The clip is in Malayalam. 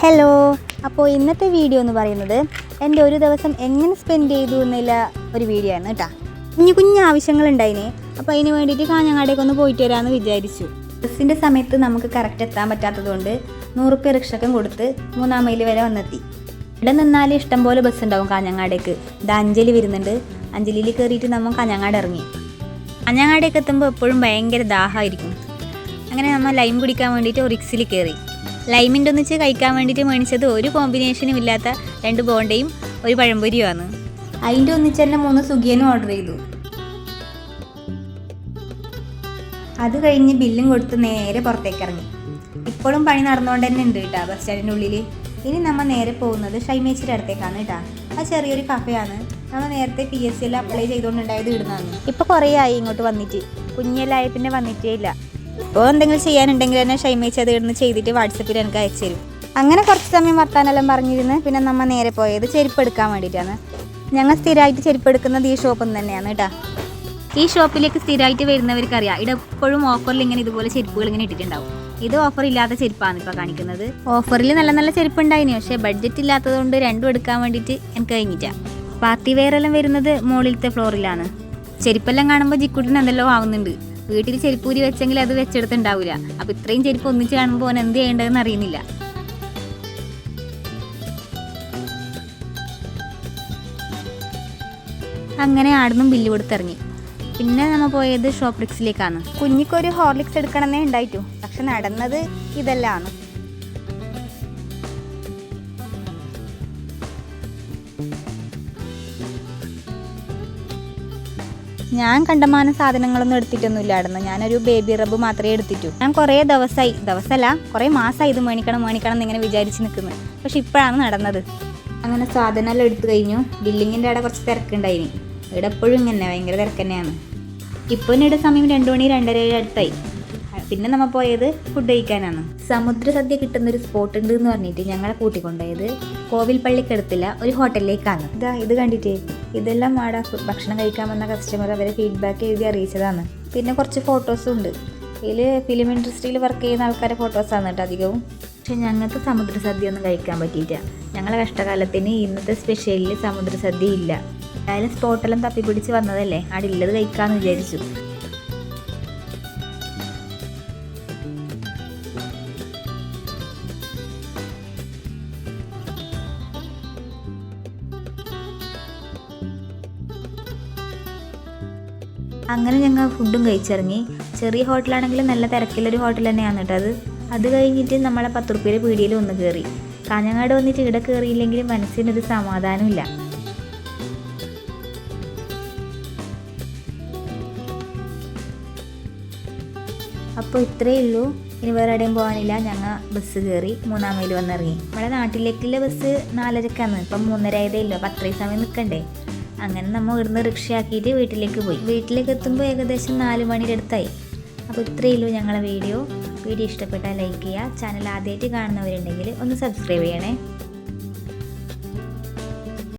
ഹലോ അപ്പോൾ ഇന്നത്തെ വീഡിയോ എന്ന് പറയുന്നത് എന്റെ ഒരു ദിവസം എങ്ങനെ സ്പെൻഡ് ചെയ്തു എന്നുള്ള ഒരു വീഡിയോ ആണ് കേട്ടോ. കുഞ്ഞു കുഞ്ഞു ആവശ്യങ്ങളുണ്ടായിനെ. അപ്പോൾ അതിന് വേണ്ടിയിട്ട് കാഞ്ഞങ്ങാടേക്ക് ഒന്ന് പോയിട്ട് വരാമെന്ന് വിചാരിച്ചു. ബസ്സിന്റെ സമയത്ത് നമുക്ക് കറക്റ്റ് എത്താൻ പറ്റാത്തതുകൊണ്ട് നൂറുപ്യ റിക്ഷക്കും കൊടുത്ത് മൂന്നാം മൈൽ വരെ വന്നെത്തി. ഇവിടെ നിന്നാൽ ഇഷ്ടം പോലെ ബസ് ഉണ്ടാവും കാഞ്ഞങ്ങാടേക്ക്. ഇത് അഞ്ജലി വരുന്നുണ്ട്. അഞ്ജലിയിൽ കയറിയിട്ട് നമ്മൾ കാഞ്ഞങ്ങാട് ഇറങ്ങി. കാഞ്ഞങ്ങാടേക്ക് എത്തുമ്പോൾ എപ്പോഴും ഭയങ്കര ദാഹമായിരിക്കും. അങ്ങനെ നമ്മൾ ലൈം കുടിക്കാൻ വേണ്ടിയിട്ട് ഒറിക്സിൽ കയറി. ലൈമിന്റെ ഒന്നിച്ച് കഴിക്കാൻ വേണ്ടിയിട്ട് മേടിച്ചത് ഒരു കോമ്പിനേഷനും ഇല്ലാത്ത രണ്ട് ബോണ്ടയും ഒരു പഴംപൊരിയുമാണ്. അതിന്റെ ഒന്നിച്ച് തന്നെ മൂന്ന് സുഖിയനും ഓർഡർ ചെയ്തു. അത് കഴിഞ്ഞ് ബില്ലും കൊടുത്ത് നേരെ പുറത്തേക്ക് ഇറങ്ങി. ഇപ്പോഴും പണി നടന്നുകൊണ്ട് തന്നെ ഉണ്ട് കേട്ടോ ബസ് സ്റ്റാൻഡിന്റെ ഉള്ളിൽ ഇനി നമ്മൾ നേരെ പോകുന്നത് ഷൈമേച്ചിയുടെ അടുത്തേക്കാണ് കേട്ടോ. ആ ചെറിയൊരു കഫയാണ് നമ്മൾ നേരത്തെ പി എസ് സി എല്ലാം അപ്ലൈ ചെയ്തുകൊണ്ടുണ്ടായത് ഇടുന്നതാണ് ഇപ്പോൾ കുറേ ആയി ഇങ്ങോട്ട് വന്നിട്ട്. കുഞ്ഞലായ പിന്നെ വന്നിട്ടേ ഇല്ല. ഇപ്പോൾ എന്തെങ്കിലും ചെയ്യാനുണ്ടെങ്കിൽ തന്നെ ഷൈമേച്ചി അത് ഇടുന്ന് ചെയ്തിട്ട് വാട്സപ്പിൽ എനിക്ക് അയച്ചു തരും. അങ്ങനെ കുറച്ച് സമയം വർത്താനെല്ലാം പറഞ്ഞിരുന്ന് പിന്നെ നമ്മൾ നേരെ പോയത് ചെരുപ്പ് എടുക്കാൻ വേണ്ടിയിട്ടാണ്. ഞങ്ങൾ സ്ഥിരമായിട്ട് ചെരുപ്പ് എടുക്കുന്നത് ഈ ഷോപ്പിൽ നിന്ന് തന്നെയാണ് കേട്ടോ ഈ ഷോപ്പിലേക്ക് സ്ഥിരമായിട്ട് വരുന്നവർക്ക് അറിയാം ഇവിടെ എപ്പോഴും ഓഫറിൽ ഇങ്ങനെ ഇതുപോലെ ചെരുപ്പുകൾ ഇങ്ങനെ ഇട്ടിട്ടുണ്ടാവും. ഇത് ഓഫർ ഇല്ലാത്ത ചെരുപ്പാണ് ഇപ്പോൾ കാണിക്കുന്നത്. ഓഫറിൽ നല്ല നല്ല ചെരുപ്പ് ഉണ്ടായിന് പക്ഷേ ബഡ്ജറ്റ് ഇല്ലാത്തതുകൊണ്ട് രണ്ടും എടുക്കാൻ വേണ്ടിയിട്ട് എനിക്ക് കഴിഞ്ഞിട്ടാ. പാർട്ടി വെയർ എല്ലാം വരുന്നത് മുകളിലത്തെ ഫ്ലോറിലാണ് ചെരുപ്പെല്ലാം കാണുമ്പോൾ ജിക്കുട്ടിന് എന്തെല്ലോ ആവുന്നുണ്ട്. വീട്ടിൽ ചെരുപ്പൂരി വെച്ചെങ്കിൽ അത് വെച്ചെടുത്തുണ്ടാവില്ല അപ്പൊ ഇത്രയും ചെരുപ്പ് ഒന്നിച്ച് കാണുമ്പോൾ എന്ത് ചെയ്യേണ്ടതെന്ന് അറിയുന്നില്ല. അങ്ങനെ ആടുന്നും ബില്ല് കൊടുത്തിറങ്ങി. പിന്നെ നമ്മൾ പോയത് ഷോപ്രിക്സിലേക്കാണ്. കുഞ്ഞിക്കൊരു ഹോർലിക്സ് എടുക്കണമെന്നേ ഉണ്ടായിട്ടു. പക്ഷെ നടന്നത് ഇതെല്ലാമാണ്. ഞാൻ കണ്ടമാന സാധനങ്ങളൊന്നും എടുത്തിട്ടൊന്നും ഇല്ലായിരുന്നു ഞാനൊരു ബേബി റബ്ബ് മാത്രമേ എടുത്തിട്ടു. ഞാൻ കുറേ ദിവസമായി ദിവസമല്ല കുറേ മാസമായി ഇത് മേണിക്കണം മേണിക്കണം എന്നിങ്ങനെ വിചാരിച്ച് നിൽക്കുന്നത് പക്ഷെ ഇപ്പോഴാണ് നടന്നത്. അങ്ങനെ സാധനമെല്ലാം എടുത്തു കഴിഞ്ഞു. ബില്ലിങ്ങിന്റെ അവിടെ കുറച്ച് തിരക്കുണ്ടായിനി. ഇവിടെ എപ്പോഴും ഇങ്ങനെ ഭയങ്കര തിരക്ക് തന്നെയാണ്. ഇപ്പോൾ ഇവിടെ സമയം രണ്ടു മണി രണ്ടര അടുത്തായി. പിന്നെ നമ്മൾ പോയത് ഫുഡ് കഴിക്കാനാണ്. സമുദ്ര സദ്യ കിട്ടുന്ന ഒരു സ്പോട്ട് ഉണ്ട് എന്ന് പറഞ്ഞിട്ട് ഞങ്ങളെ കൂട്ടിക്കൊണ്ടുപോയത് കോവിൽ പള്ളിക്കടുത്തുള്ള ഒരു ഹോട്ടലിലേക്കാണ് ഇതാ ഇത് കണ്ടിട്ടേ. ഇതെല്ലാം ആടാ ഭക്ഷണം കഴിക്കാൻ വന്ന കസ്റ്റമർ അവരെ ഫീഡ്ബാക്ക് എഴുതി അറിയിച്ചതാണ്. പിന്നെ കുറച്ച് ഫോട്ടോസും ഉണ്ട്. ഇതിൽ ഫിലിം ഇൻഡസ്ട്രിയിൽ വർക്ക് ചെയ്യുന്ന ആൾക്കാരെ ഫോട്ടോസാണ് കേട്ടോ അധികവും. പക്ഷെ ഞങ്ങൾക്ക് സമുദ്ര സദ്യ ഒന്നും കഴിക്കാൻ പറ്റിയില്ല. ഞങ്ങളെ കഷ്ടകാലത്തിന് ഇന്നത്തെ സ്പെഷ്യലിൽ സമുദ്ര സദ്യ ഇല്ല. എന്തായാലും സ്പോട്ടെല്ലാം തപ്പിപ്പിടിച്ച് വന്നതല്ലേ? ആടില്ലത് കഴിക്കാമെന്ന് വിചാരിച്ചു. അങ്ങനെ ഞങ്ങൾ ഫുഡും കഴിച്ചിറങ്ങി. ചെറിയ ഹോട്ടലാണെങ്കിലും നല്ല തിരക്കിലൊരു ഹോട്ടൽ തന്നെയാണ് കേട്ടോ അത്. കഴിഞ്ഞിട്ട് നമ്മളെ പത്ത് റുപ്യയുടെ പീടിയിൽ ഒന്ന് കയറി. കാഞ്ഞങ്ങാട് വന്നിട്ട് ഇവിടെ കയറിയില്ലെങ്കിൽ മനസ്സിനൊരു സമാധാനമില്ല. അപ്പോൾ ഇത്രയേ ഉള്ളൂ. ഇനി വേറെ എവിടെയും പോകാനില്ല. ഞങ്ങൾ ബസ് കയറി മൂന്നാം മൈൽ വന്നിറങ്ങി. നമ്മുടെ നാട്ടിലേക്കുള്ള ബസ് നാലരക്കാണ്. ഇപ്പം മൂന്നര ആയതേ ഇല്ല അപ്പം അത്രയും സമയം നിൽക്കണ്ടേ? അങ്ങനെ നമ്മൾ ഇവിടുന്ന് റിക്ഷയാക്കിയിട്ട് വീട്ടിലേക്ക് പോയി. വീട്ടിലേക്ക് എത്തുമ്പോൾ ഏകദേശം നാല് മണിയുടെ അടുത്തായി. അപ്പോൾ ഇത്രയേ ഉള്ളൂ ഞങ്ങളെ വീഡിയോ. വീഡിയോ ഇഷ്ടപ്പെട്ടാൽ ലൈക്ക് ചെയ്യുക. ചാനൽ ആദ്യമായിട്ട് കാണുന്നവരുണ്ടെങ്കിൽ ഒന്ന് സബ്സ്ക്രൈബ് ചെയ്യണേ.